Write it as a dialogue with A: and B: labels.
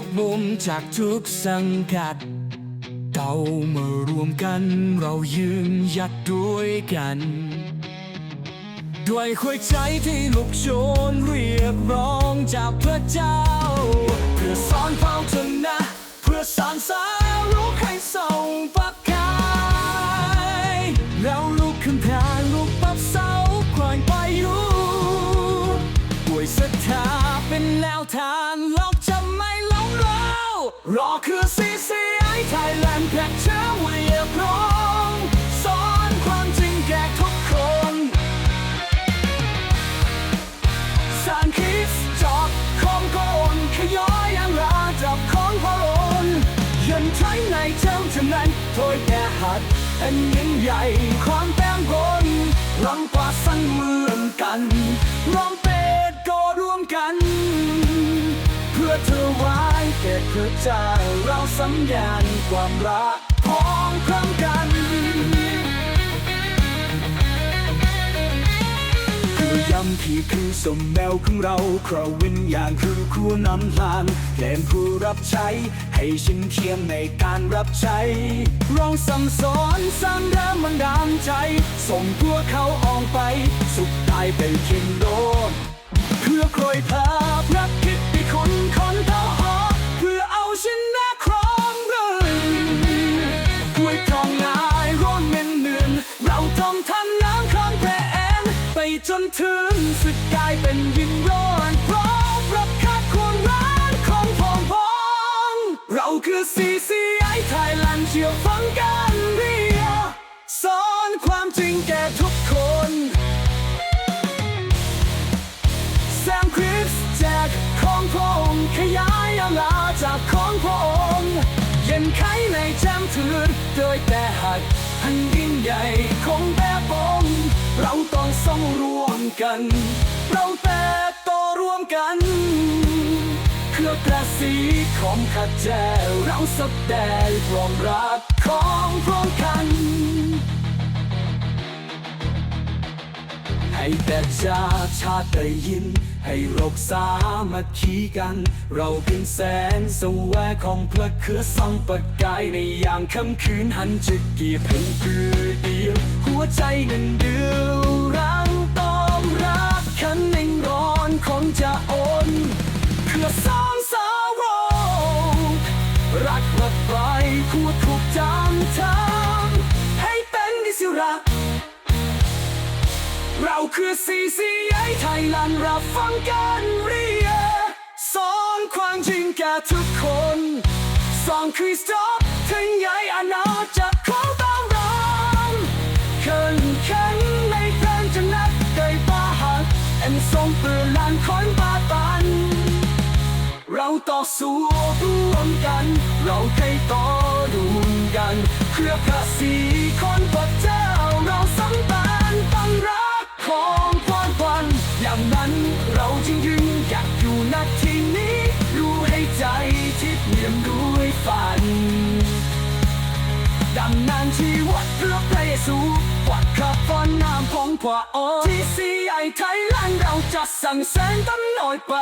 A: กมุมจากทุกสังกัด เรามารวมกันเรายืนหยัดด้วยกัน ด้วยหัวใจที่ลุกโชนเรียกร้องจากพระเจ้า เพื่อสอนความชนะ เพื่อสานสารุกให้ส่งประกายแล้วลุกขึ้นแทนลุกปับเสาคอยไปอยู่ด้วยศรัทธาเป็นแนวทางเรา รอคือ CCI Thailand แพ็กเชื่อเรียกร้องสอนความจริงแก่ทุกคนสารคิดจอบของโกนขยอยอังราจับของพระอนยันใช้ในเจ้าเท่านั้นโดยแก่หัด อันยิ่งใหญ่ความแต้มบนลำกว่าสั้นเหมือนกันร้อง แก่พระเจ้าเราสัญญาณความรักพ้องพร้อมกันคือยำที่คือสมแมวของเราคราววิญญาณคือคู่นำทางแกลมผู้รับใช้ ให้ชินเทียมในการรับใช้ร้องสั่งสอนสร้างแรงมันดามใจ ส่งพวกเขาออกไป สุขตายเป็นคิงโดนเพื่อครยพา นถึงสุดกลายเป็นวินร้อนพร้อมรับคัดควรร้านของพองพองเราคือ CCI Thailand เชื่อฟังกันเรียสอนความจริงแก่ทุกคนแซมคริสแจกของพองขยายอาลาจากของพองเย็นไขในแจมถืนโดยแต่หัดอันยิ่งใหญ่ของแบบบง เราต้องส่องรวมกัน เราแต่โตร่วมกัน เพื่อกระสีของขัดแจเราสแสดงความรักของพร้อมกัน ให้แต่ชาชาติได้ยิน ให้รกสามัคคีกัน เราเป็นแสงสวงของพระเครือส่องประกายในยามค่ำคืนหันจะเกียร์เป็นคือเดียว หัวใจหนึ่งเดียวรังต้องรักขันในร้อนของจะโอนเพื่อสร้างสาวงรักรักไปคู่ คือ CCI ไทยแลนรับฟังกันเรียสอนความจริงแก่ทุกคนสองคริสต์ถึงใหญ่อาณาจักรของตามรามขึ้นขันในแฟนจะนักได้ปาหักเอ็มทรงเปลือลานคอยบาตัน เราต่อสู้ร่วมกัน เราเคยต่อดูกันเพื่อพระสีคนพรางนั้น เราจึงยืนอยากอยู่นาที่นี้ รู้ให้ใจที่เปี่ยมด้วยฝันดังนั้นที่วัดเพื่อพระเยซูวัดขับฟอนน้ำของพระองค์ที่ซีไอไทยแลนด์เราจะสั่งแสงตั้งน้อยไป